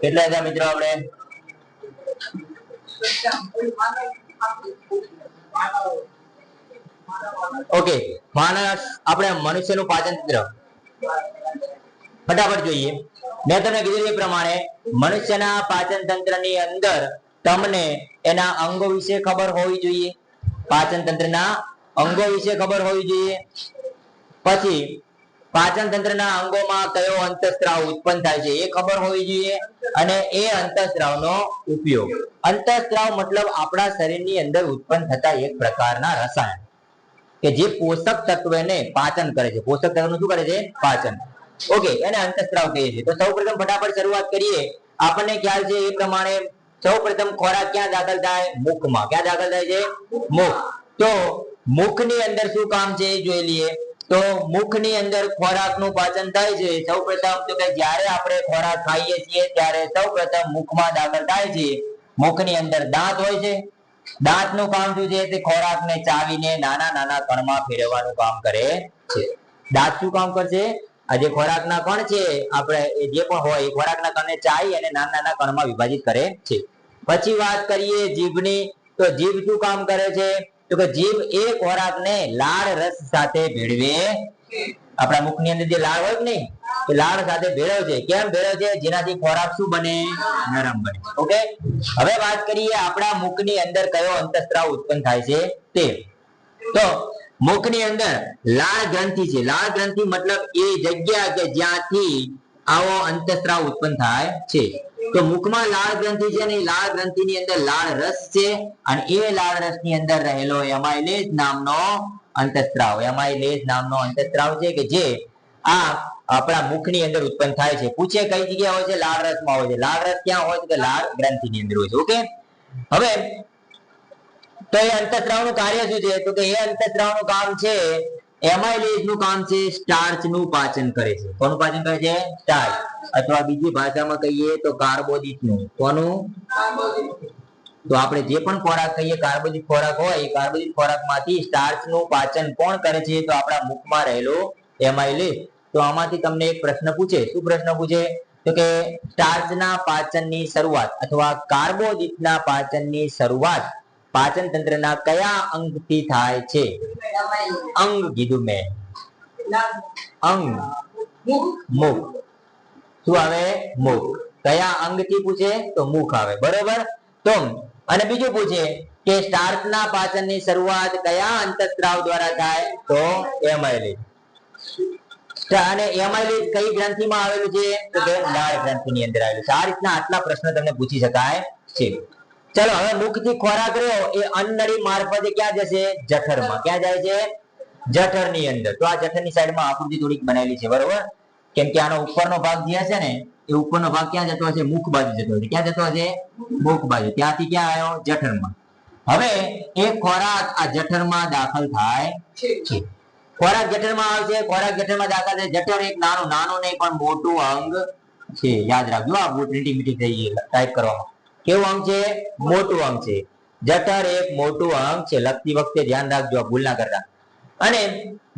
કેટલા હતા મિત્રો આપણે? ઓકે, માણસ આપણે મનુષ્યનું પાચન ફટાફટ જોઈએ. મેં તમને કીધું એ પ્રમાણે મનુષ્યના પાચન તંત્રની અંદર તમને એના અંગો વિશે ખબર હોવી જોઈએ. પાચન તંત્રના અંગો વિશે ખબર હોવી જોઈએ. પછી પાચન તંત્રના અંગોમાં કયો અંતઃસ્ત્રાવ ઉત્પન્ન થાય છે એ ખબર હોવી જોઈએ અને એ અંતઃસ્ત્રાવનો ઉપયોગ. અંતઃસ્ત્રાવ મતલબ આપણા શરીરની અંદર ઉત્પન્ન થતા એક પ્રકારના રસાયણ કે જે પોષક તત્વને પાચન કરે છે. પોષક તત્વનું શું કરે છે? પાચન. ઓકે, એને અંતઃસ્ત્રાવ કહીએ છીએ. તો સૌપ્રથમ ફટાફટ શરૂઆત કરીએ. આપણને ખ્યાલ છે એ પ્રમાણે સૌપ્રથમ ખોરાક ક્યાં દાખલ થાય? મુખમાં. ક્યાં દાખલ થાય છે? મુખ. તો મુખની અંદર શું કામ છે? એ જોઈ લઈએ. તો મુખની અંદર ખોરાકનું પાચન થાય છે. સૌપ્રથમ તો કે જ્યારે આપણે ખોરાક ખાઈએ છીએ, ત્યારે સૌપ્રથમ મુખમાં દાખલ થાય છે. મુખની અંદર દાંત હોય છે. દાંતનું કામ શું છે? તે ખોરાકને ચાવીને નાના નાના કણમાં ફેરવવાનું કામ કરે છે. દાંત શું કામ કરશે? આ જે ખોરાકના કણ છે, આપણે જે પણ હોય, એ ખોરાકના કણને ચાવી અને નાના નાના કણમાં વિભાજિત કરે છે. પછી વાત કરીએ જીભની. તો જીભ શું કામ કરે છે? તો કે જીભ એ ખોરાકને લાળ રસ સાથે ભેળવે. આપણા મુખની અંદર જે લાળ હોય ને એ લાળ સાથે ભેળવશે કેમ ભેળવશે જેનાથી ખોરાક શું બને? નરમ બને. ઓકે? હવે વાત કરીએ આપણા મુખની અંદર કયો અંતઃસ્ત્રાવ ઉત્પન્ન થાય છે? તે. તો મુખની અંદર લાળ ગ્રંથિ છે. લાળ ગ્રંથિ મતલબ એ જગ્યા કે જ્યાંથી આવો અંતસ્ત્રાવ ઉત્પન્ન થાય છે. તો મુખમાં લાળ ગ્રંથિ છે ને લાળ ગ્રંથિની અંદર લાળ રસ છે અને એ લાળ રસની અંદર રહેલો એમાઇલેજ નામનો અંતસ્ત્રાવ એમાઇલેજ નામનો અંતસ્ત્રાવ છે કે જે આ આપણા મુખની અંદર ઉત્પન્ન થાય છે. પૂછે કઈ જગ્યા હોય છે? લાળ રસમાં હોય છે. લાળ રસ ક્યાં હોય છે? કે લાળ ગ્રંથિની અંદર હોય છે. ઓકે? હવે તો એ અંતસ્ત્રાવનું કાર્ય શું છે? તો કે એ અંતસ્ત્રાવનું કામ છે એમાઇલેજનું કામ છે સ્ટાર્ચનું પાચન કરે છે. કોનું પાચન કરે છે? સ્ટાર્ચ અથવા બીજી ભાષામાં કહીએ તો કાર્બોદિતનું કોનું? તો આપણે જે પણ ખોરાક કહીએ, કાર્બોદિત ખોરાક હોય, એ કાર્બોદિત ખોરાકમાંથી સ્ટાર્ચનું પાચન કોણ કરે છે? તો આપણા મુખમાં રહેલો એમાઇલેજ તો આમાંથી તમને એક પ્રશ્ન પૂછે. શું પ્રશ્ન પૂછે? તો કે સ્ટાર્ચના પાચનની શરૂઆત અથવા કાર્બોદિતના પાચનની શરૂઆત પાચન તંત્રના કયા અંગથી થાય છે? અંગ કીધું મેં. અંગ. મુખ. શું આવે? મુખ. કયા અંગથી પૂછે? તો મુખ આવે. બરોબર? તો અને બીજું પૂછે કે સ્ટાર્ચના પાચનની શરૂઆત કયા અંતઃસ્ત્રાવ દ્વારા થાય? તો એમાઇલેજ અને એમાઇલેજ કઈ ગ્રંથિમાં આવેલું છે? તો કે લાળ ગ્રંથિની અંદર આવેલું છે. આ રીતના આટલા પ્રશ્ન તમને પૂછી શકાય છે. ચલો, હવે મુખથી ખોરાક રહ્યો. એ અન્નળી મારફતે ક્યાં જશે? જઠરમાં. ક્યાં જાય છે? જઠરની અંદર. તો આ જઠરની સાઈડમાં આકૃતિ થોડીક બનાવેલી છે, બરોબર? કેમ કે આનો ઉપરનો ભાગ જે હશે ને, એ ઉપરનો ભાગ ક્યાં જતો હશે? મુખ બાજુ જતો હશે. ક્યાં જતો હશે? મુખ બાજુ. ત્યાંથી ક્યાં આવ્યો? જઠરમાં. હવે એ ખોરાક આ જઠરમાં દાખલ થાય છે. ખોરાક જઠરમાં આવશે. ખોરાક જઠરમાં દાખલ થાય. જઠર એક નાનું નાનું નહીં, પણ મોટું અંગ છે. યાદ રાખજો, આ પ્રિન્ટિંગ મીટિંગ થઈ ગઈ ટાઈપ કરવામાં. કેવું અંગ છે? મોટું અંગ છે. જઠર એક મોટું અંગ છે. લખતી વખતે ધ્યાન રાખજો ભૂલ ના કરતા. અને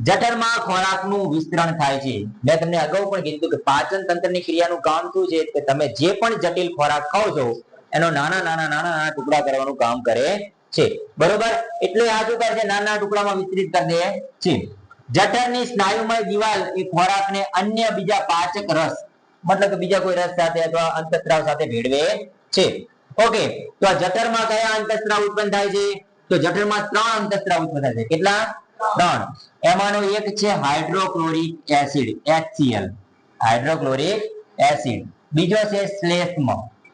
જઠરમાં ખોરાકનું વિસ્તરણ થાય છે. મેં તમને અગાઉ પણ કીધું કે પાચન તંત્રની ક્રિયાનું કામ શું છે? કે તમે જે પણ જટિલ ખોરાક ખાઓ છો, એનો નાના નાના નાના નાના ટુકડા કરવાનું કામ કરે છે. બરોબર? એટલે આ શું કરે નાના ટુકડામાં વિસ્તૃત કરી દે છે જઠરની સ્નાયુમય દિવાલ એ ખોરાકને અન્ય બીજા પાચક રસ, મતલબ કે બીજા કોઈ રસ સાથે અથવા અંતસ્ત્રાવ સાથે ભેળવે છે. ઓકે તો આ જઠરમાં કયા અંતઃસ્ત્રાવ ઉત્પન્ન થાય છે? તો જઠરમાં ત્રણ અંતઃસ્ત્રાવ ઉત્પન્ન થાય છે. કેટલા? ત્રણ. એમાંનો એક છે hydrochloric acid HCl hydrochloric acid. બીજો છે શ્લેષ્મ.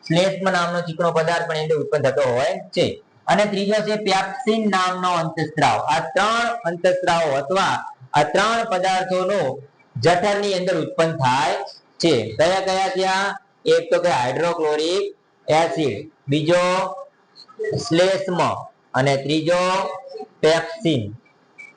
શ્લેષ્મ નામનો ચીકણો પદાર્થ પણ એની ઉત્પન્ન થતો હોય છે. અને ત્રીજો છે પેપ્સિન નામનો અંતઃસ્ત્રાવ. આ ત્રણ અંતઃસ્ત્રાવો અથવા આ ત્રણ પદાર્થોનો જઠરની અંદર ઉત્પન્ન થાય છે. કયા કયા ત્યાં એક તો કે હાઇડ્રોક્લોરિક એસિડ બીજો શ્લેષ્મ અને ત્રીજો પેપ્સિન.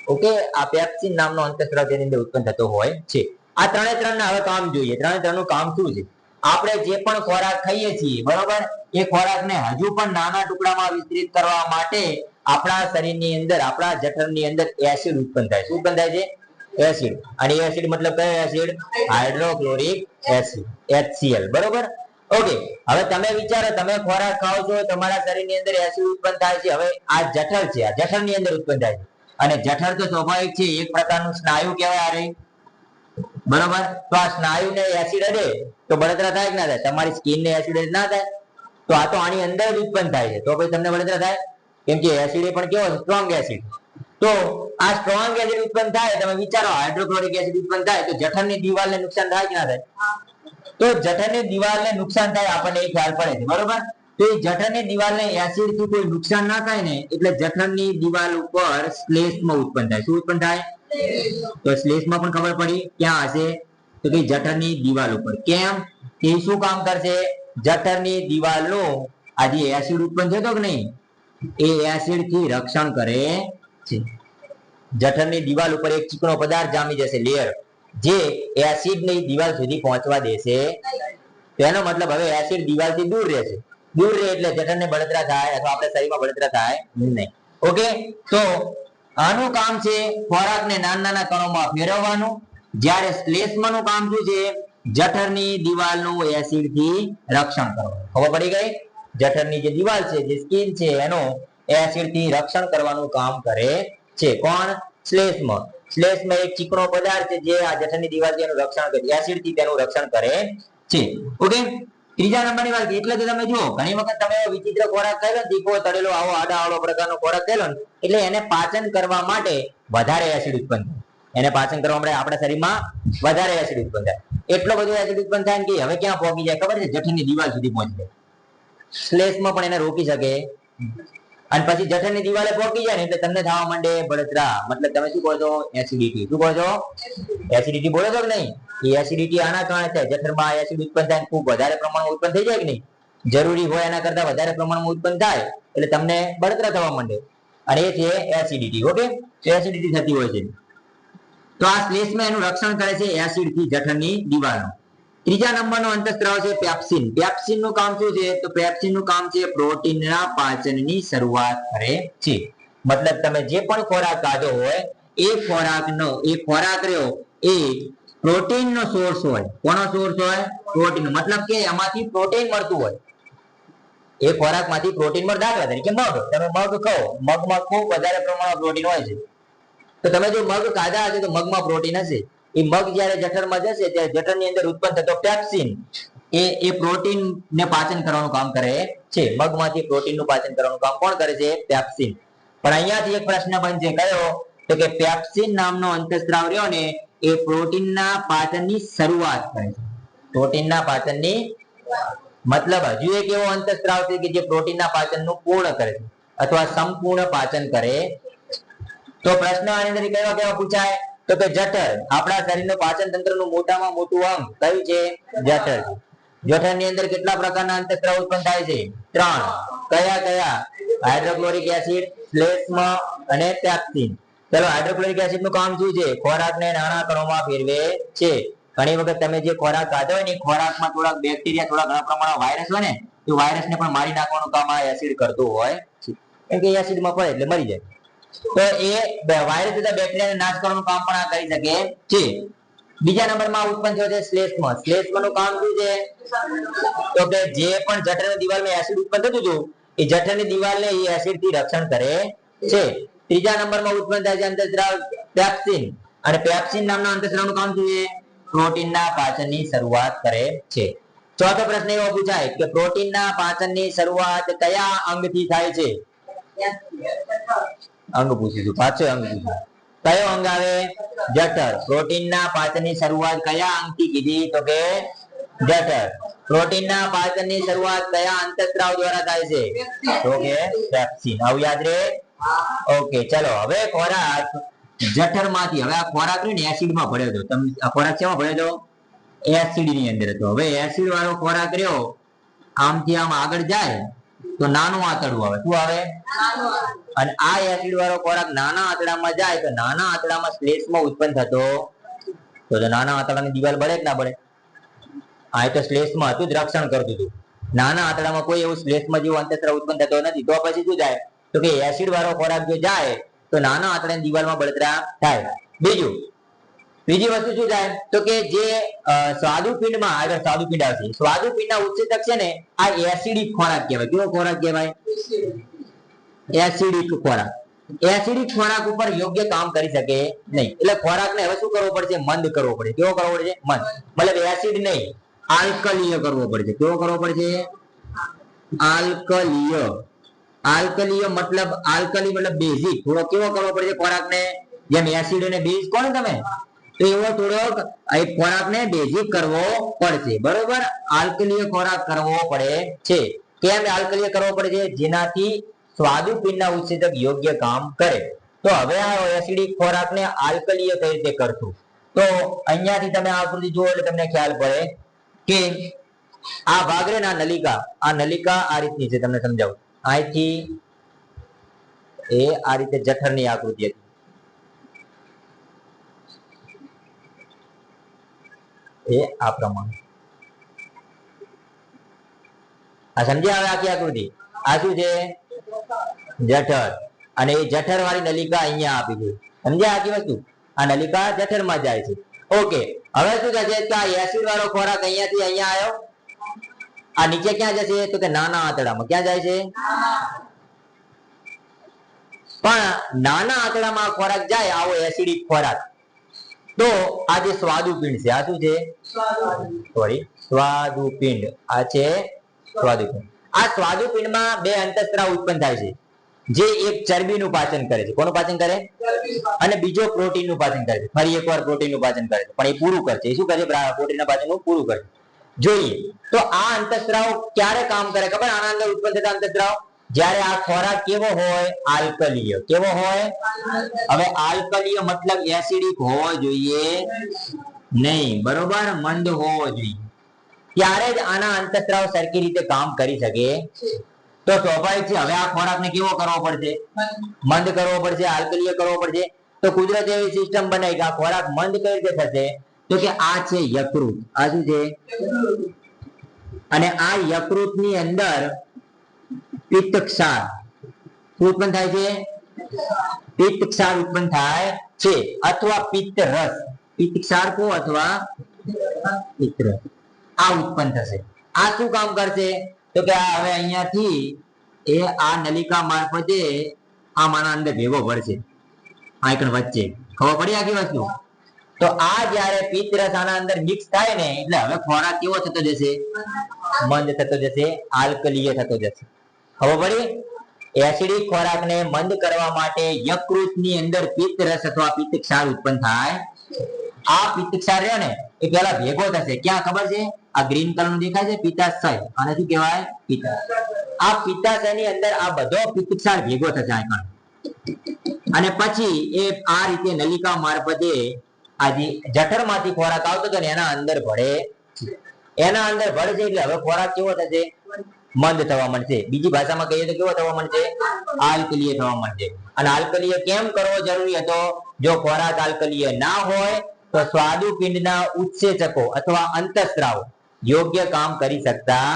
ઓકે? આ પેપ્સિન નામનો અંતઃસ્ત્રાવ તેની અંદર ઉત્પન્ન થતો હોય છે. આ ત્રણે ત્રણ હવે કામ જોઈએ. ત્રણે ત્રણનું કામ શું છે? આપણે જે પણ ખોરાક ખાઈએ છીએ, બરોબર? એ ખોરાકને હજુ પણ નાના ટુકડામાં વિસ્તૃત કરવા માટે આપણા શરીરની અંદર, આપણા જઠરની અંદર એસિડ ઉત્પન્ન થાય. શું ઉત્પન્ન થાય છે? એસિડ અને એસિડ મતલબ કયો એસિડ હાઇડ્રોક્લોરિક એસિડ HCl બરોબર? ઓકે હવે તમે વિચારો, તમે ખોરાક ખાઓ છો, તમારા શરીરની અંદર એસિડ ઉત્પન્ન થાય છે. હવે આ જઠર છે, આ જઠરની અંદર ઉત્પન્ન થાય છે. અને જઠર તો સ્વાભાવિક છે, એક પ્રકારનું સ્નાયુ કહેવાય આ રહી બરોબર? તો આ સ્નાયુને એસિડ અડે તો બળતરા થાય કે ના થાય? તમારી સ્કિન ને એસિડ ના થાય. તો આ તો આની અંદર જ ઉત્પન્ન થાય છે. તો પછી તમને બળતરા થાય? કેમ કે એસિડ એ પણ કેવો સ્ટ્રોંગ એસિડ તો આ સ્ટ્રોંગ એસિડ ઉત્પન્ન થાય, તમે વિચારો હાઇડ્રોક્લોરિક એસિડ ઉત્પન્ન થાય, તો જઠરની દિવાલને નુકસાન થાય કે ના થાય? તો જઠરની દિવાલને નુકસાન થાય, આપણને એ ખ્યાલ પડે છે, બરોબર? તો એ જઠરની દિવાલને એસિડથી કોઈ નુકસાન ના થાય ને, એટલે જઠરની દિવાલ ઉપર શ્લેષ્મ ઉત્પન્ન થાય. શું ઉત્પન્ન થાય? તો શ્લેષ્મમાં પણ ખબર પડી, ક્યાં હશે? તો કે જઠરની દિવાલ ઉપર. કેમ? તે શું કામ કરશે? જઠરની દિવાલનું આ જે એસિડ ઉત્પન્ન થતો કે નહીં? એ એસિડથી રક્ષણ કરે છે. જઠરની દિવાલ ઉપર એક ચીકણો પદાર્થ જામી જશે, લેયર. જે એસિડની દિવાલ સુધી પહોંચવા દેશે, તેનો મતલબ હવે એસિડ દિવાલથી દૂર રહેશે. દૂર રહે એટલે જઠરને બળતરા થાય અથવા આપણે શરીરમાં બળતરા થાય નહીં. ઓકે? તો આનું કામ છે ખોરાકને નાના નાના કણોમાં ફેરવવાનું. જ્યારે શ્લેષ્મનું કામ શું છે? જઠરની દિવાલનું એસિડથી રક્ષણ કરવાનું. ખબર પડી ગઈ? જઠરની જે દિવાલ છે, જે સ્કીન છે, એનું એસિડથી રક્ષણ કરવાનું કામ કરે છે. કોણ? શ્લેષ્મ. શ્લેષ્મ એક ચીકણો પદાર્થ જે આ જઠરની દિવાલ છે એનું રક્ષણ કરે એસિડથી તેનું રક્ષણ કરે છે. ઓકે? ત્રીજા નંબરની વાત એટલે કે તમે જુઓ, ઘણી વખત તમે વિચિત્ર ખોરાક ને, તીખો, તળેલો, આવો, આડા આડો પ્રકારનો ખોરાક ખાયેલો ને, એટલે એને પાચન કરવા માટે વધારે એસિડ ઉત્પન્ન થાય. એને પાચન કરવા માટે આપણા શરીરમાં વધારે એસિડ ઉત્પન્ન થાય. એટલો બધો એસિડ ઉત્પન્ન થાય કે હવે ક્યાં પહોંચી જાય ખબર છે? જઠરની દિવાલ સુધી પહોંચી જાય. શ્લેષમાં પણ એને રોકી શકે. અને પછી જઠરની દિવાલે પહોંચી જાય ને એટલે તમને થવા માંડે બળતરા. મતલબ તમે શું કહો છો? એસિડિટી શું કહો છો? એસિડિટી બોલો છો કે નહીં? એ એસિડિટી આના કારણે થાય. જઠરમાં એસિડ ઉત્પન્ન થાય ખૂબ વધારે પ્રમાણમાં ઉત્પન્ન થઈ જાય કે નહીં? જરૂરી હોય એના કરતા વધારે પ્રમાણમાં ઉત્પન્ન થાય એટલે તમને બળતરા થવા માંડે. અને એ છે એસિડિટી ઓકે? એસિડિટી થતી હોય છે. તો આ શ્લેષમાં એનું રક્ષણ કરે છે એસિડથી જઠરની દિવાલનું. ત્રીજા નંબરનો અંતઃસ્ત્રાવ છે પેપ્સિન. પેપ્સિનનું કામ શું છે? તો પેપ્સિનનું કામ છે પ્રોટીનના પાચનની શરૂઆત કરે છે. મતલબ તમે જે પણ ખોરાક ખાધો હોય, એ ખોરાકનો, એ ખોરાક રહ્યો, એ પ્રોટીન નો સોર્સ હોય. કોનો સોર્સ હોય? પ્રોટીન મતલબ કે એમાંથી પ્રોટીન મળતું હોય. એ ખોરાકમાંથી પ્રોટીન મળે. દાખલા તરીકે મગ. તમે મગ ખાઓ. મગમાં ખૂબ વધારે પ્રમાણમાં પ્રોટીન હોય છે. તો તમે જો મગ ખાધા હશે તો મગમાં પ્રોટીન હશે. એ મગ જ્યારે જઠરમાં જશે, ત્યારે જઠરની અંદર ઉત્પન્ન થતો પેપ્સિન. એ એ પ્રોટીન ને પાચન કરવાનું કામ કરે છે. મગમાંથી પ્રોટીનનું પાચન કરવાનું કામ કોણ કરે છે? પેપ્સિન. પણ અહીંયાથી એક પ્રશ્ન બનશે કયો? તો કે પેપ્સિન નામનો અંતસ્ત્રાવ રહ્યો ને, એ પ્રોટીનના પાચનની શરૂઆત કરે છે. પ્રોટીનના પાચનની મતલબ હજુ એક એવો અંતસ્ત્રાવ છે કે જે પ્રોટીનના પાચનનું પૂર્ણ કરે છે, અથવા સંપૂર્ણ પાચન કરે તો પ્રશ્ન આની અંદર કેવા કેવા પૂછાય? તો કે જઠર, આપણા શરીરનું પાચન તંત્રનું મોટામાં મોટું અંગ કયું છે? જઠર. જઠરની અંદર કેટલા પ્રકારના અંતઃસ્ત્રાવ ઉત્પન્ન થાય છે? ત્રણ. કયા કયા? હાઇડ્રોક્લોરિક એસિડ શ્લેષ્મ અને પેપ્સિન. ચલો, હાઇડ્રોક્લોરિક એસિડનું કામ શું છે? ખોરાકને નાના કણોમાં ફેરવે છે. ઘણી વખત તમે જે ખોરાક ખાધો હોય ને ખોરાકમાં થોડાક બેક્ટેરિયા, થોડા ઘણા પ્રમાણમાં વાયરસ હોય ને એ વાયરસને પણ મારી નાખવાનું કામ આ એસિડ કરતું હોય છે. કેમ કે એસિડમાં પડે એટલે મરી જાય. તો એ વાયરસ તથા બેક્ટેરિયાને નાશ કરવાનું કામ પણ આ કરી શકે છે. બીજા નંબરમાં ઉત્પન્ન થયો છે શ્લેષ્મ શ્લેષ્મનું કામ શું છે? તો કે જે પણ જઠરની દિવાલમાં એસિડ ઉત્પન્ન થતું હતું, એ જઠરની દિવાલને એ એસિડથી રક્ષણ કરે છે. ત્રીજા નંબરમાં ઉત્પન્ન થાય છે અંતસ્ત્રાવ પેપ્સિન અને પેપ્સિન નામના અંતસ્ત્રાવનું કામ શું છે? પ્રોટીનના પાચનની શરૂઆત કરે છે. ચોથો પ્રશ્ન એવો પૂછાય કે પ્રોટીનના પાચનની શરૂઆત કયા અંગથી થાય છે? અંગ પૂછીશું પાછો અંગ પૂછ્યું કયો અંગ આવે? જઠર. પ્રોટીનના પાચનની શરૂઆત કયા અંગથી કીધી? તો કે જઠર. પ્રોટીનના પાચનની શરૂઆત કયા અંતસ્ત્રાવ દ્વારા થાય છે? તો કે પેપ્સિન આવું યાદ રહે? ઓકે, ચલો. હવે ખોરાક. જઠરમાંથી. હવે આ ખોરાક ને એસિડમાં ભર્યો હતો. તમે આ ખોરાક શેમાં ભર્યો હતો? એસિડની અંદર હતો. હવે એસિડ વાળો ખોરાક રહ્યો. આમથી આમ આગળ જાય. તો નાનું આંતરડું આવે. શું આવે? અને આ એસિડ વાળો ખોરાક નાના આંતરડામાં જાય તો નાના આંતરડામાં શ્લેષમાં ઉત્પન્ન થતો. તો નાના આંતરડાની દિવાલ બળે જ ના બળે? આ તો શ્લેષમાં હતું જ રક્ષણ કરતું હતું. નાના આંતરડામાં કોઈ એવું શ્લેષમાં જેવું અંતસ્ત્ર ઉત્પન્ન થતો નથી. તો પછી શું જાય? તો કે એસિડ વાળો ખોરાક જો જાય તો નાના આંતરડાની દિવાલમાં બળતરા થાય. બીજું બીજી વસ્તુ શું થાય? તો કે જે સ્વાદુપિંડમાં સ્વાદુપિંડ આવશે સ્વાદુપિંડના ઉત્સેચક છે ને, આ એસિડિક ખોરાક કહેવાય. કેવો ખોરાક કહેવાય? એસિડિક ખોરાક. એસિડિક ખોરાક ઉપર યોગ્ય કામ કરી શકે નહીં. એટલે ખોરાકને હવે શું કરવો પડશે? મંદ કરવો પડે. કેવો કરવો પડશે? મંદ. મતલબ એસિડ નહીં. આલ્કલીય કરવો પડશે. કેવો કરવો પડશે? આલ્કલીય. આલ્કલીય મતલબ આલ્કલી મતલબ બેઝિક. થોડો કેવો કરવો પડશે ખોરાકને? જેમ એસિડ અને બેઝ કોણ તમે? તો એવો થોડોક ખોરાકને બેઝિક કરવો પડશે. બરોબર? આલ્કલીય ખોરાક કરવો પડે છે. કેમ આલ્કલીય કરવો પડે છે? જેનાથી સ્વાદુપિંડના ઉત્સેચક યોગ્ય કામ કરે. તો હવે આ એસિડિક ખોરાકને આલ્કલીય કઈ રીતે કરશું? તો અહીંયાથી તમે આકૃતિ જુઓ એટલે તમને ખ્યાલ પડે કે આ ભાગ રે ને નલિકા, આ નલિકા આ રીતની છે, તમને સમજાવું. અહીંથી એ આ રીતે જઠરની આકૃતિ હતી. એ આ પ્રમાણે. આ સમજ્યા હવે આખી આકૃતિ? આ શું છે? જઠર. અને એ જઠર વાળી નલિકા અહીંયા આપી છે સમજ્યા આખી વસ્તુ? આ નલિકા જઠરમાં જાય છે. ઓકે, હવે શું થશે? કે આ એસિડ વાળો ખોરાક અહીંયાથી અહીંયા આવ્યો. આ નીચે ક્યાં જશે? તો કે નાના આંતડામાં ક્યાં જાય છે? પણ નાના આંતડામાં ખોરાક જાય, આવો એસિડિક ખોરાક. તો આ જે સ્વાદુપિંડ છે, આ શું છે? સોરી સ્વાદુપિંડ. આ છે સ્વાદુપિંડ. આ સ્વાદુપિંડમાં બે અંતસ્ત્રાવ ઉત્પન્ન થાય છે. જે એક ચરબીનું પાચન કરે છે. કોનું પાચન કરે? અને બીજો પ્રોટીનનું પાચન કરે છે. ફરી એકવાર પ્રોટીનનું પાચન કરે છે. પણ એ પૂરું કરશે. શું કરે પ્રોટીનના પાચનનું પૂરું કરે જોઈએ. તો આ અંતસ્ત્રાવ ક્યારે કામ કરે? ખબર? આના અંદર ઉત્પન્ન થતા અંતસ્ત્રાવ? જ્યારે આ ખોરાક કેવો હોય? આલ્કલીય. કેવો હોય? હવે આલ્કલીય મતલબ એસિડિક હોવો જોઈએ. નહીં, બરોબર? મંદ હોવો જોઈએ. ત્યારે જ આના અંતસ્ત્રાવ સરખી રીતે કામ કરી શકે. તો સ્વાભાવિક છે, હવે આ ખોરાકને કેવો કરવો પડશે? મંદ કરવો પડશે, આલ્કલીય કરવો પડશે. તો કુદરત એવી સિસ્ટમ બનાવી કે આ ખોરાક મંદ કઈ રીતે થશે? તો કે આ છે યકૃત. આ શું છે? અને આ યકૃતની અંદર પિત્ત ક્ષાર ઉત્પન્ન થાય છે? પિત્ત ક્ષાર ઉત્પન્ન થાય છે, અથવા પિત્ત રસ પિત્ત અથવા મિત્ર. આ ઉત્પન્ન થશે. આ શું કામ કરશે? તો કે આ હવે અહીંયાથી એ આ નલિકા મારફતે આમાંના અંદર ભેગો પડશે આયકણ વચ્ચે. ખબર પડી આખી વસ્તુ? તો આ જ્યારે પિત્ત આના અંદર મિક્સ થાય ને, એટલે હવે ખોરાક કેવો થતો જશે? મંદ થતો જશે, આલ્કલીય થતો જશે. ખબર પડી? એસિડિક ખોરાકને મંદ કરવા માટે યકૃતની અંદર પિત્ત રસ અથવા પિત્ત ક્ષાર ઉત્પન્ન થાય. આ પિત્તક્ષાર રહ્યો ને, એ પેલા ભેગો થશે. ક્યાં ખબર છે? આ ગ્રીન કલરનું દેખાય છે? પિત્તાશય. આને શું કહેવાય પિત્તા આ પિત્તાશયની અંદર આ બધો પિત્તક્ષાર ભેગો થશે આગળ અને પછી એ આ રીતે નલિકા મારફતે આ જે જઠરમાંથી ખોરાક આવતો હતો ને, એના અંદર ભળે. એના અંદર ભળે છે એટલે હવે ખોરાક કેવો થશે? મંદ થવા માંડશે. બીજી ભાષામાં કહીએ તો કેવો થવા માંડશે? આલ્કલીય થવા માંડશે. અને આલ્કલીય કેમ કરવો જરૂરી હતો? જો ખોરાક આલ્કલીય ના હોય તો સ્વાદુપિંડના ઉત્સેચકો અથવા અંતસ્ત્રાવો યોગ્ય કામ કરી શકતા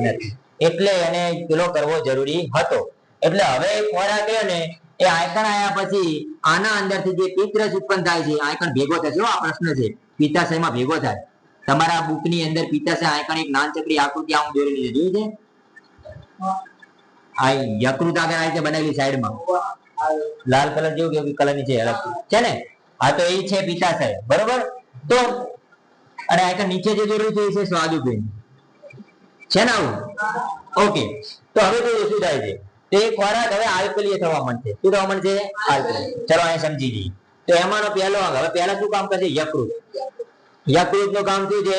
નથી. એટલે એને પેલો કરવો જરૂરી હતો. એટલે હવે ખોરાક રહ્યો ને, એ આયકણ આયા પછી આના અંદરથી જે પિત્તરસ ઉત્પન્ન થાય છે આયકણ ભેગો થશે. આ પ્રશ્ન છે, પિત્તાશયમાં ભેગો થાય. તમારા બુકની અંદર પિત્તાશય આયકણ એક નાનચકડી આકૃતિ આમ દોરેલી છે જોયું છે? આ યકૃત આગળ આ રીતે બનાવેલી સાઈડમાં લાલ કલર જેવું કે કલરની છે અલગ છે ને? આ તો એ છે પિત્તાશય બરોબર? તો અને આગળ નીચે જે દોરેલું છે એ છે સ્વાદુપિંડ છે ને આવું? ઓકે. તો હવે જોયું શું થાય છે? તો ખોરાક હવે આલ્કલીય થવા માંડશે. શું થવા માંડશે? ચલો, અહીંયા સમજી જઈએ. તો એમાંનો પહેલો અંગ. હવે પહેલા શું કામ કરશે? યકૃત. યકૃતનું કામ શું છે?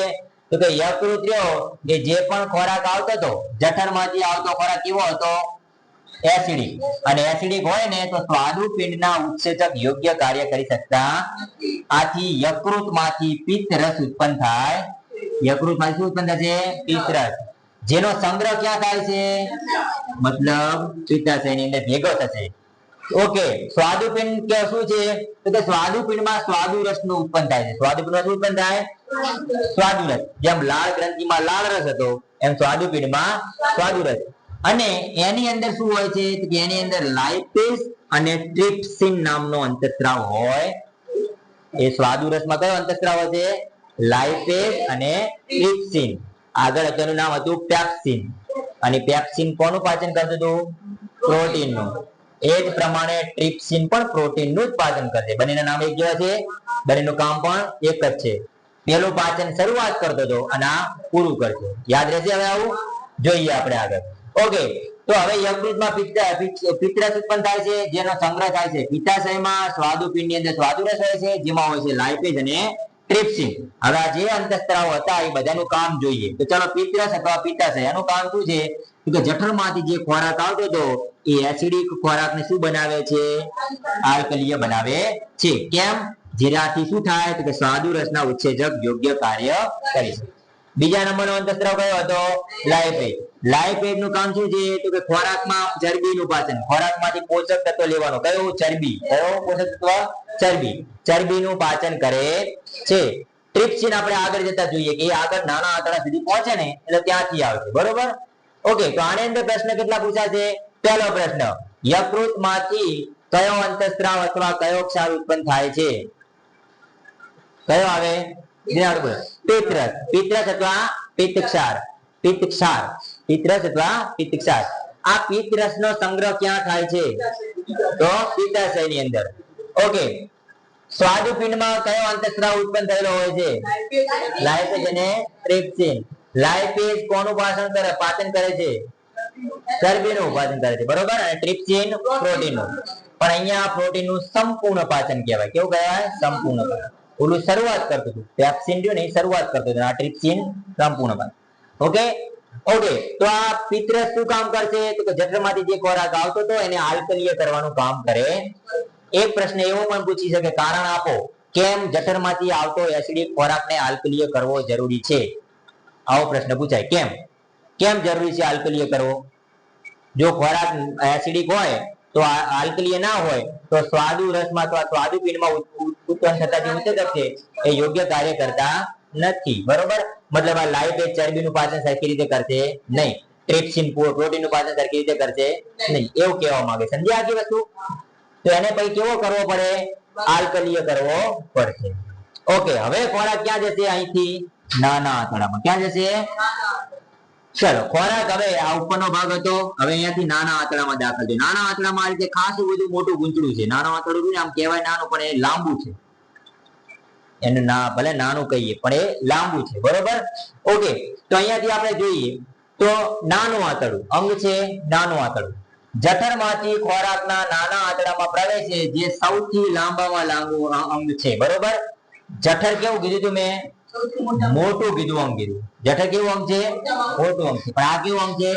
તો કે યકૃત રહ્યો કે જે પણ ખોરાક આવતો હતો, જઠરમાંથી આવતો ખોરાક કેવો હતો? એસિડિક. અને એસિડિક હોય ને તો સ્વાદુપિંડના ઉત્સેચક યોગ્ય કાર્ય કરી શકતા આથી યકૃતમાંથી પિત્ત રસ ઉત્પન્ન થાય. યકૃતમાંથી શું ઉત્પન્ન થશે પિત્ત રસ જેનો સંગ્રહ ક્યાં થાય છે? મતલબ પિત્તાશયની અંદર ભેગો થશે. ઓકે સ્વાદુપિંડ કે શું છે? તો કે સ્વાદુપિંડમાં સ્વાદુ રસનું ઉત્પન્ન થાય છે. સ્વાદુપિંડમાં શું ઉત્પન્ન થાય? સ્વાદુ રસ. જેમ લાળ ગ્રંથિમાં લાળ રસ હતો, એમ સ્વાદુપિંડમાં સ્વાદુ રસ. અને એની અંદર શું હોય છે? એની અંદર લાઇપેઝ અને ટ્રિપ્સિન નામનો અંતસ્ત્રાવ હોય. એ સ્વાદુરસમાં કયો અંતસ્ત્રાવ હશે લાઇપેઝ અને ટ્રિપ્સિન આગળ તેનું નામ હતું પેપ્સિન અને પેપ્સિન કોનું પાચન કરતું હતું? પ્રોટીનનું. એ જ પ્રમાણે ટ્રિપ્સિન પણ પ્રોટીનનું જ પાચન કરશે. બંનેના નામ એક જેવા છે. બંનેનું કામ પણ એક જ છે. પેલું પાચન શરૂઆત કરતો હતો અને આ પૂરું કરશે. યાદ રહેશે હવે આવું? જોઈએ આપણે આગળ. ઓકે તો હવે યકૃતમાં પિત્ત પિત્તરસ ઉત્પન્ન થાય છે? જેનો સંગ્રહ થાય છે પિત્તાશયમાં સ્વાદુપિંડની અંદર સ્વાદુરસ હોય છે, જેમાં હોય છે લાઇપેજ અને ટ્રિપ્સિન હવે જે અંતસ્ત્રાવ હતા એ બધાનું કામ જોઈએ. તો ચાલો પિત્તરસ અથવા પિત્તાશય, એનું કામ શું છે? કે જઠરમાંથી જે ખોરાક આવતો હતો, એ એસિડિક ખોરાકને શું બનાવે છે? આલ્કલીય બનાવે છે. કેમ? જેનાથી શું થાય? તો કે સ્વાદુરસના ઉત્સેજક યોગ્ય કાર્ય કરે છે. બીજા નંબરનો અંતસ્ત્રાવ કયો હતો? લાઇપેજ લાઇપેજનું કામ શું છે? તો કે ખોરાકમાં ચરબીનું પાચન ખોરાકમાંથી પોષક તત્વ લેવાનું. કયું? ચરબી. કયો પોષક તત્વ? ચરબી. ચરબીનું પાચન કરે છે. ટ્રિપ્સિન આપણે આગળ જતા જોઈએ કે આગળ નાના આંતરડા સુધી પહોંચે ને એટલે ત્યાંથી આવશે. બરોબર? ઓકે તો આની અંદર પ્રશ્ન કેટલા પૂછાશે પહેલો પ્રશ્ન, યકૃતમાંથી કયો અંતસ્ત્રાવ અથવા કયો ક્ષાર ઉત્પન્ન થાય છે? કયો આવે? પિત્રસ. પિત્રસ અથવા પિત્તક્ષાર. પિત્તક્ષાર પિત્રસ અથવા પિત્તક્ષાર આ પિત્તરસ નો સંગ્રહ ક્યાં થાય છે? તો પિત્તાશયની અંદર. ઓકે. સ્વાદુપિંડમાં કયો અંતસ્ત્રાવ ઉત્પન્ન થયેલો હોય છે? લાઇપેજ અને ટ્રિપ્સિન લાઇપેજ કોનું પાચન કરે? પાચન કરે છે? ચરબીનું પાચન કરે છે. બરોબર? અને ટ્રિપ્સિન પ્રોટીનનું. પણ અહીંયા પ્રોટીનનું સંપૂર્ણ પાચન કહેવાય. કેવું કહેવાય? સંપૂર્ણ ઓલું શરૂઆત કરતું હતું. પેપ્સિન રહ્યું ને શરૂઆત કરતું હતું. આ ટ્રિપ્સિન સંપૂર્ણ પાચન. ઓકે ઓકે તો આ પિત્રસ શું કામ કરશે? તો કે જઠરમાંથી જે ખોરાક આવતો હતો એને આલ્કલીય કરવાનું કામ કરે. એક પ્રશ્ન એવો પણ પૂછી શકે, કારણ આપો, કેમ જઠરમાંથી આવતો એસિડિક ખોરાકને આલ્કલીય કરવો જરૂરી છે? આવો પ્રશ્ન પૂછાય, કેમ? કેમ જરૂરી છે આલ્કલીય કરવો? જો ખોરાક એસિડિક હોય, તો આલ્કલીય ના હોય, તો સ્વાદુ રસમાં અથવા સ્વાદુ પીણમાં ઉત- ઉત- ઉત્પન્ન થતા જે ઉત્સેચક છે, એ યોગ્ય કાર્ય કરતા નથી. બરોબર? મતલબ આ લાઇપેજ ચરબીનું પાચન સરખી રીતે કરશે નહીં. ટ્રિપ્સિન પ્રોટીનનું પાચન સરખી રીતે કરશે નહીં. એવું કહેવા માંગે સમજ્યા આખી વસ્તુ? તો એને પછી કેવો કરવો પડે? આલ્કલીય કરવો પડશે. ઓકે, હવે ખોરાક ક્યાં જશે અહીંથી? નાના આંતરડામાં. ક્યાં જશે? ચલો, ખોરાક હવે આ ઉપરનો ભાગ હતો. હવે અહીંયાથી નાના આંતરડામાં દાખલ થયો નાના આંતરડામાં આ રીતે ખાસું બધું મોટું ગૂંચળું છે. નાના આંતરડું આમ કહેવાય નાનું, પણ એ લાંબુ છે. એનું ના ભલે નાનું કહીએ, પણ એ લાંબુ છે, બરોબર? ઓકે તો અહીંયાથી આપણે જોઈએ, તો નાનું આંતરડું, અંગ છે નાનું આંતરડું. જઠરમાંથી ખોરાકના નાના આંતરડામાં પ્રવેશે, જે સૌથી લાંબામાં લાંબુ અંગ છે, બરોબર? જઠર કેવું કીધું તું મેં? મોટું કીધું અંગ કીધું. જઠર કેવું અંગ છે? મોટું અંગ છે. પણ આ કેવું અંગ છે?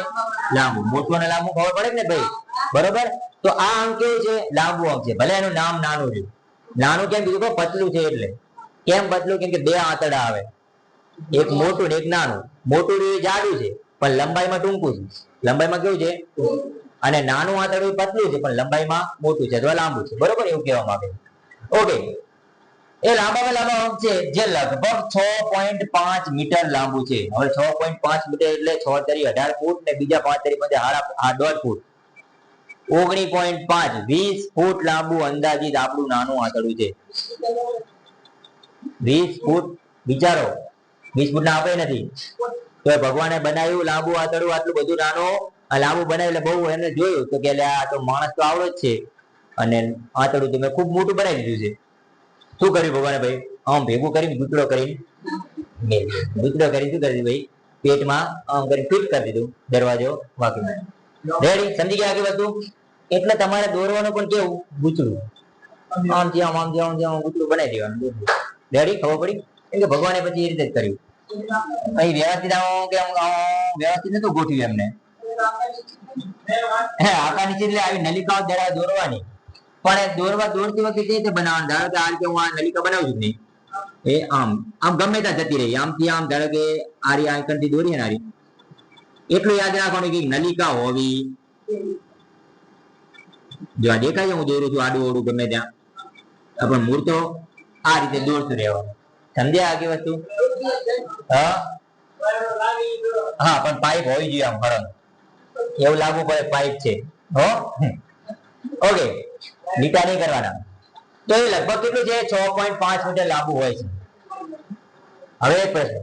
લાંબુ. મોટું અને લાંબુ ખબર પડે ને ભાઈ? બરોબર? તો આ અંગ કેવું છે? લાંબુ અંગ છે. ભલે એનું નામ નાનું છે નાનું કેમ કીધું પતલું છે એટલે. કેમ બદલું કેમ કે બે આંતરડા આવે. એક મોટું એક નાનું. મોટું એ જાડું છે, પણ લંબાઈમાં ટૂંકું છે. લંબાઈમાં કેવું છે? અને નાનું આંતરડું પતલું છે, પણ લંબાઈમાં મોટું છે, અથવા લાંબુ છે. બરોબર એવું કહેવા માંગે ઓકે. એ લાંબામાં લાંબા અંક છે, જે લગભગ છ પોઈન્ટ પાંચ મીટર લાંબુ છે. હવે છ પોઈન્ટ પાંચ મીટર એટલે છ તરી અઢાર ફૂટ ને બીજા પાંચ તરી પાંચ હાડા દોઢ ફૂટ. ઓગણી પોઈન્ટ પાંચ, વીસ ફૂટ લાંબુ અંદાજિત આપણું નાનું આંતરડું છે. વીસ ફૂટ વિચારો. વીસ ફૂટ ના આપે નથી. તો ભગવાને બનાવ્યું લાંબુ આતડું આટલું બધું નાનું. લાંબુ બનાવ્યું એટલે બહુ એને જોયું. તો કે આ તો માણસ તો આવડો જ છે. અને આતડું તો મેં ખૂબ મોટું બનાવી દીધું છે. શું કર્યું ભગવાને ભાઈ? આમ ભેગું કરીને ગુતડો કરીને મેલ્યો. ગુતડો કરી શું કરી દીધું ભાઈ? પેટમાં આમ કરી ફિટ કરી દીધું. દરવાજો વાંકી રેડી સમજી ગયા કે વસ્તુ એટલે તમારે દોરવાનું પણ કેવું? ગુચડું આમ જ્યાં આમ જ્યાં ગુચડું બનાવી દેવાનું. રેડી ખબર પડી? કેમ કે ભગવાને પછી એ રીતે જ કર્યું. અહીં વ્યવસ્થિત આમ આમ આમ વ્યવસ્થિત નતું ગોઠવ્યું એમને. આખા નીચે એટલે આવી, નલિકાઓ દરા દોરવાની. પણ દોરવા દોરતી વખતે રીતે બનાવવાનું? ધારો કે આ રીતે હું આ નલિકા બનાવું છું નહીં. એ આમ આમ ગમે ત્યાં જતી રહી. આમથી આમ, ધારો કે આ રી આઈકનથી દોરીએ ને આ એટલું યાદ રાખવાનું કે નલિકા હોવી. જો આ દેખાય હું દોરું છું આડું ઓડું ગમે ત્યાં. પણ મૂળ તો આ રીતે દોરતું રહેવાનું. સમજ્યા આગી વસ્તુ હા? પણ પાઇપ હોવી જોઈએ આમ ફરક એવું લાગુ પડે પાઇપ છે. હો? ઓકે. લીટા નહીં કરવાના. તો એ લગભગ કેટલું છે? છ પોઈન્ટ પાંચ મીટર લાંબુ હોય છે. હવે એક પ્રશ્ન.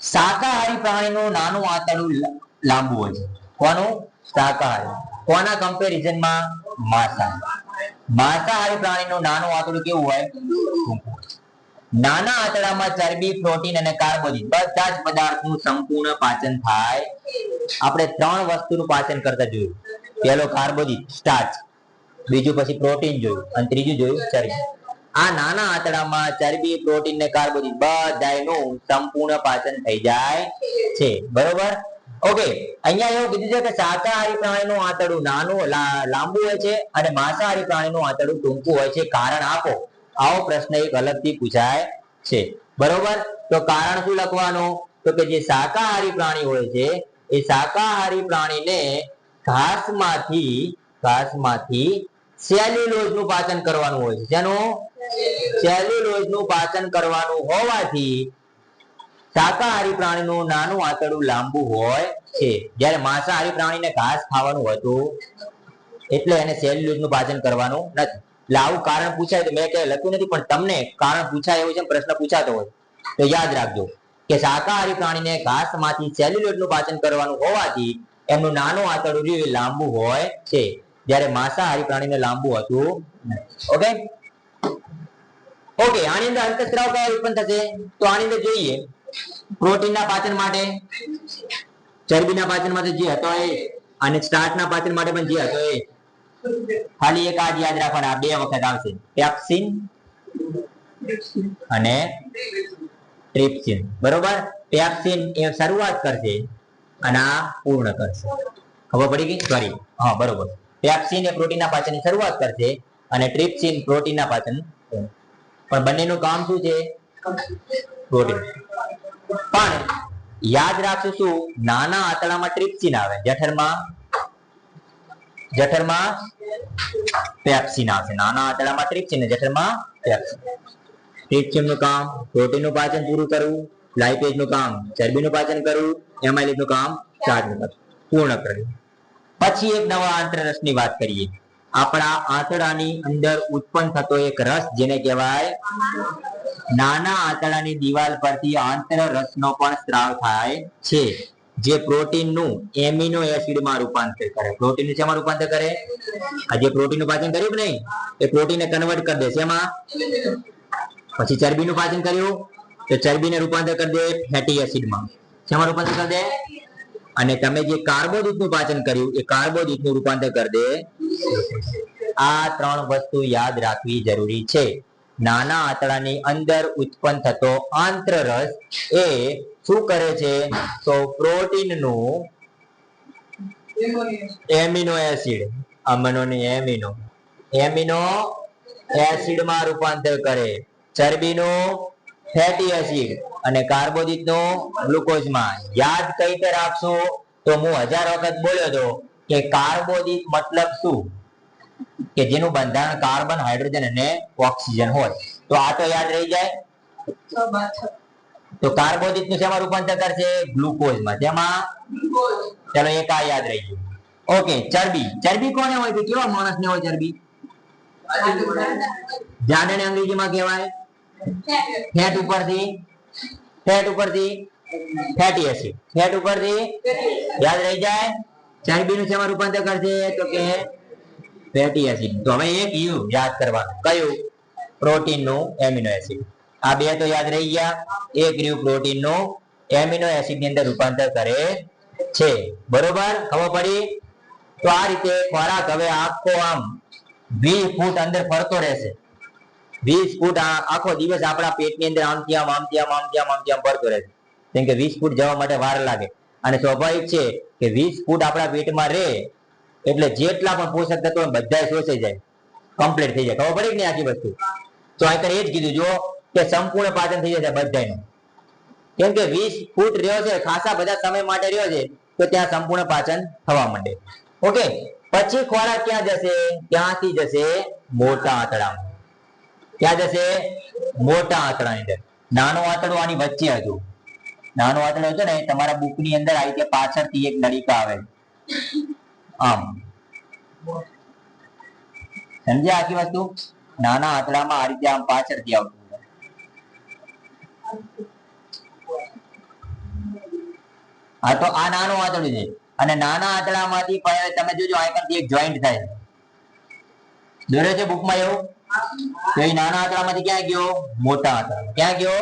શાકાહારી પ્રાણીનું નાનું આંતરડું લાંબુ હોય છે. કોનું? શાકાહારી. કોના કમ્પેરિઝનમાં માંસાહારી. માંસાહારી પ્રાણીનું નાનું આંતરડું કેવું હોય? નાના આંતરડામાં ચરબી, પ્રોટીન અને કાર્બોદિત બધા જ પદાર્થનું સંપૂર્ણ પાચન થાય. આપણે ત્રણ વસ્તુનું પાચન કરતા જોયું. પહેલો કાર્બોદિત સ્ટાર્ચ બીજું પછી પ્રોટીન જોયું. અને ત્રીજું જોયું ચરબી. આ નાના આંતરડામાં ચરબી, પ્રોટીન ને કાર્બોદિત બધાનું સંપૂર્ણ પાચન થઈ જાય છે. બરોબર? ઓકે અહીંયા એવું કીધું છે કે શાકાહારી પ્રાણીનું આંતરડું નાનું લાંબુ હોય છે અને માંસાહારી પ્રાણીનું આંતરડું ટૂંકું હોય છે. કારણ આપો આવો પ્રશ્ન એક અલગથી પૂછાય છે. બરોબર? તો કારણ શું લખવાનું? તો કે જે શાકાહારી પ્રાણી હોય છે એ શાકાહારી પ્રાણીને ઘાસમાંથી ઘાસમાંથી સેલ્યુલોઝનું પાચન કરવાનું હોય છે. જેનું સેલ્યુલોઝ. નું પાચન કરવાનું હોવાથી શાકાહારી પ્રાણીનું નાનું આંતરડું લાંબુ હોય છે. જ્યારે માંસાહારી પ્રાણીને ઘાસ ખાવાનું હતું, એટલે એને સેલ્યુલોઝનું પાચન કરવાનું નથી. આવું કારણ પૂછાય તો મેં ક્યાંય લખ્યું નથી, પણ તમને કારણ પૂછાય એવું છે પ્રશ્ન પૂછાતો હોય, તો યાદ રાખજો કે શાકાહારી પ્રાણીને ઘાસમાંથી સેલ્યુલોઝનું પાચન કરવાનું હોવાથી એમનું નાનું આંતરડું લાંબુ હોય છે, જ્યારે માંસાહારી પ્રાણીને લાંબુ હતું ઓકે? ઓકે, આની અંદર અંતસ્ત્રાવ કયા ઉત્પન્ન થશે? તો આની અંદર જોઈએ. પ્રોટીનના પાચન માટે, ચરબીના પાચન માટે જે હતો એ, અને સ્ટાર્ચના પાચન માટે પણ જે હતો એ. ખાલી એક આ યાદ રાખવાના બે વખત આવશે. પેપ્સિન અને ટ્રિપ્સિન. બરોબર? પેપ્સિન એ શરૂઆત કરશે અને આ પૂર્ણ કરશે. ખબર પડી ગઈ? સોરી હા, બરોબર. પેપ્સિન એ પ્રોટીનના પાચનની શરૂઆત કરશે અને ટ્રિપ્સિન પ્રોટીનના પાચન પણ બંનેનું કામ શું છે? પ્રોટીન પણ યાદ રાખશું શું નાના આંતરડામાં ટ્રિપ્સિન આવે. જઠરમાં? જઠરમાં પેપ્સિન આવશે. નાના આંતરડામાં ટ્રિપ્સિન અને જઠરમાં પેપ્સિન ટ્રિપ્સિનનું કામ પ્રોટીનનું પાચન પૂરું કરવું લાઇપેજનું કામ ચરબીનું પાચન કરવું એમાઇલેજનું કામ ચાર્જનું પાચન પૂર્ણ કરવું પછી એક નવા આંતરરસની વાત કરીએ. આપણા આંતરડાની અંદર ઉત્પન્ન થતો એક રસ જેને કહેવાય નાના આંતરડાની દિવાલ પરથી આંતરરસનો પણ સ્ત્રાવ થાય છે. જે પ્રોટીનનું એમિનો એસિડમાં રૂપાંતર કરે. પ્રોટીનનું શેમાં રૂપાંતર કરે? આ જે પ્રોટીનનું પાચન કર્યું નહીં? એ પ્રોટીનને કન્વર્ટ કરી દે. શેમાં? પછી ચરબીનું પાચન કર્યું? તો ચરબીને રૂપાંતર કરી દે ફેટી એસિડમાં શેમાં રૂપાંતર કરી દે? અને તમે જે કાર્બોદિતનું પાચન કર્યું, એ કાર્બોદિતનું રૂપાંતર કરી દે આ ત્રણ વસ્તુ યાદ રાખવી જરૂરી છે. નાના આંતરડાની અંદર ઉત્પન્ન થતો આંતરરસ એ શું કરે છે? તો પ્રોટીનનું એમિનો એસિડ અમનો ને એમિનો. એમિનો એસિડમાં રૂપાંતર કરે. ચરબીનું ફેટી એસિડ અને કાર્બોદિતનું ગ્લુકોઝમાં. યાદ કઈ રીતે રાખશો? તો હું હજાર વખત બોલ્યો હતો કે કાર્બોદિત મતલબ શું? કે જેનું બંધારણ કાર્બન, હાઇડ્રોજન અને ઓક્સિજન હોય. તો આ તો યાદ રહી જાય. તો કાર્બોદિતનું શેમાં રૂપાંતર કરશે? ગ્લુકોઝમાં. તેમાં ચલો એક આ યાદ રહી ગયું. ઓકે, ચરબી. ચરબી કોને હોય છે કેવા માણસને હોય ચરબી? જાડને અંગ્રેજીમાં કહેવાય? ફેટ ઉપરથી. ફેટ ઉપરથી. Fatty acid. ફેટ ઉપરથી. યાદ રહી જાય? ચરબીનું શેમાં રૂપાંતર કરશે તો કે ફેટી એસિડ તો હવે એક યુ યાદ કરવાનું. કયું? પ્રોટીનનું એમિનો એસિડ. આ બે તો યાદ રહી ગયા. એક રહ્યું પ્રોટીનનું એમિનો એસિડની અંદર રૂપાંતર કરે છે. બરોબર? ખબર પડી? તો આ રીતે ખોરાક હવે આખો આમ વીસ ફૂટ અંદર ફરતો રહેશે. વીસ ફૂટ આખો દિવસ આપણા પેટની અંદર આમ, આમથી આમ આમથી આમ આમથી આમ ફરતો રહેશે. કેમ કે વીસ ફૂટ જવા માટે વાર લાગે. અને સ્વાભાવિક છે કે વીસ ફૂટ આપણા પેટમાં રહે, એટલે જેટલા પણ પોષક તત્વો બધા શોષાઈ જાય કમ્પ્લીટ થઈ જાય. ખબર પડી નહીં આખી વસ્તુ? તો અહીં એ જ કીધું, જો કે સંપૂર્ણ પાચન થઈ જશે બધાનું કેમ કે વીસ ફૂટ રહ્યો છે, ખાસા બધા સમય માટે રહ્યો છે, તો ત્યાં સંપૂર્ણ પાચન થવા માંડે. ઓકે? પછી ખોરાક ક્યાં જશે? ત્યાંથી જશે મોટા આંતરડામાં. ક્યાં જશે? મોટા આંતરડાની અંદર. નાનું આંતરો આની વચ્ચે હતું નાનું આંતરડું છે ને તમારા બુકની અંદર આવી રીતે પાછળથી એક નળીકા આવે. આમ. સમજ્યા આખી વસ્તુ? નાના આંતરડામાં આ રીતે આમ પાછળથી આવતું હોય. હા, તો આ નાનું આંતરડું છે. અને નાના આંતરડામાંથી તમે જોજો આઈકનથી એક જોઈન્ટ થાય. દોરે છે બુકમાં એવું? તો એ નાના આંતરડામાંથી ક્યાં ગયો? મોટા આંતરડામાં ક્યાં ગયો?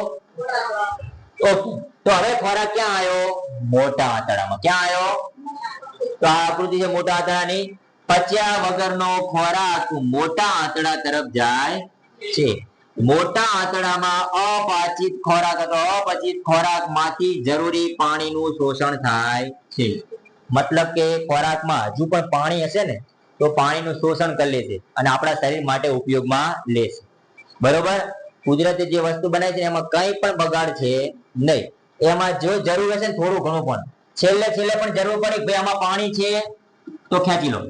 ઓકે. તો હવે ખોરાક ક્યાં આવ્યો મોટા આંતરડામાં. ક્યાં આવ્યો તો આ આકૃતિ છે મોટા આંતરડાની. પચ્યા વગરનો ખોરાક મોટા આંતરડા તરફ જાય છે. મોટા આંતરડામાં અપાચિત ખોરાક અથવા અપચિત ખોરાકમાંથી જરૂરી પાણીનું શોષણ થાય છે. મતલબ કે ખોરાકમાં હજુ પણ પાણી હશે ને, તો પાણીનું શોષણ કરી લેશે અને આપણા શરીર માટે ઉપયોગમાં લેશે. બરોબર? કુદરતે જે વસ્તુ બનાવી છે એમાં કંઈ પણ બગાડ છે નહીં. એમાં જો જરૂર હશે થોડું ઘણું પણ. છેલ્લે છેલ્લે પણ જરૂર પડે ભાઈ આમાં પાણી છે, તો ખેંચી લો.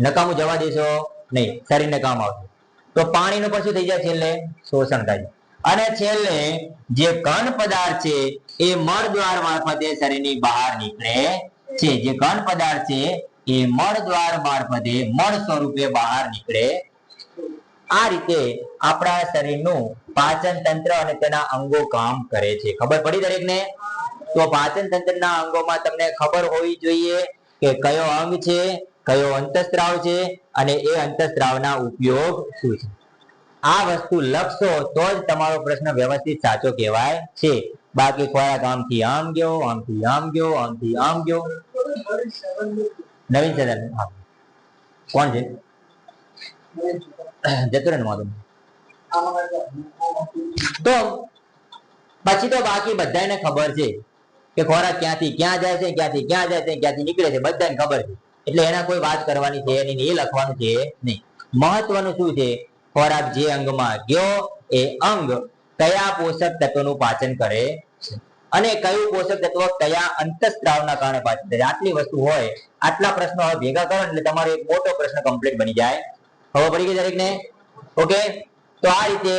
નકામું જવા દેશો. નહીં શરીરને કામ આવશે. તો પાણીનું પણ શું થઈ જાય છેલ્લે? શોષણ થાય. અને છેલ્લે જે ઘન પદાર્થ છે, એ મળ દ્વાર મારફતે શરીરની બહાર નીકળે છે. જે ઘન પદાર્થ છે, એ મળ દ્વાર મારફતે મળ સ્વરૂપે બહાર નીકળે આ રીતે આપણા શરીરનું પાચન તંત્ર અને તેના અંગો કામ કરે છે. ખબર પડી દરેકને? તો પાચન તંત્રના અંગોમાં તમને ખબર હોવી જોઈએ કે કયો અંગ છે, કયો અંતસ્ત્રાવ છે અને એ અંતસ્ત્રાવના ઉપયોગ શું છે. આ વસ્તુ લખશો તો જ તમારો પ્રશ્ન વ્યવસ્થિત સાચો કહેવાય છે. બાકી ખોરાક આમથી આમ ગયો, આમથી આમ ગયો, આમથી આમ ગયો. નવીન સદન કોણ છે? જતો રહે વાંધો તો પછી તો બાકી બધાને ખબર છે કે ખોરાક ક્યાંથી ક્યાં જાય છે, ક્યાંથી ક્યાં જાય છે, ક્યાંથી નીકળે છે, બધાને ખબર છે. એટલે એના કોઈ વાત કરવાની છે નહીં એ લખવાનું છે નહીં. મહત્વનું શું છે? ખોરાક જે અંગમાં ગયો એ અંગ કયા પોષક તત્વનું પાચન કરે છે. અને કયું પોષક તત્વ કયા અંતસ્ત્રાવના કારણે પાચન કરે આટલી વસ્તુ હોય, આટલા પ્રશ્નો હવે ભેગા કરો એટલે તમારો એક મોટો પ્રશ્ન કમ્પ્લીટ બની જાય. ખબર પડી ગઈ દરેકને ઓકે તો આ રીતે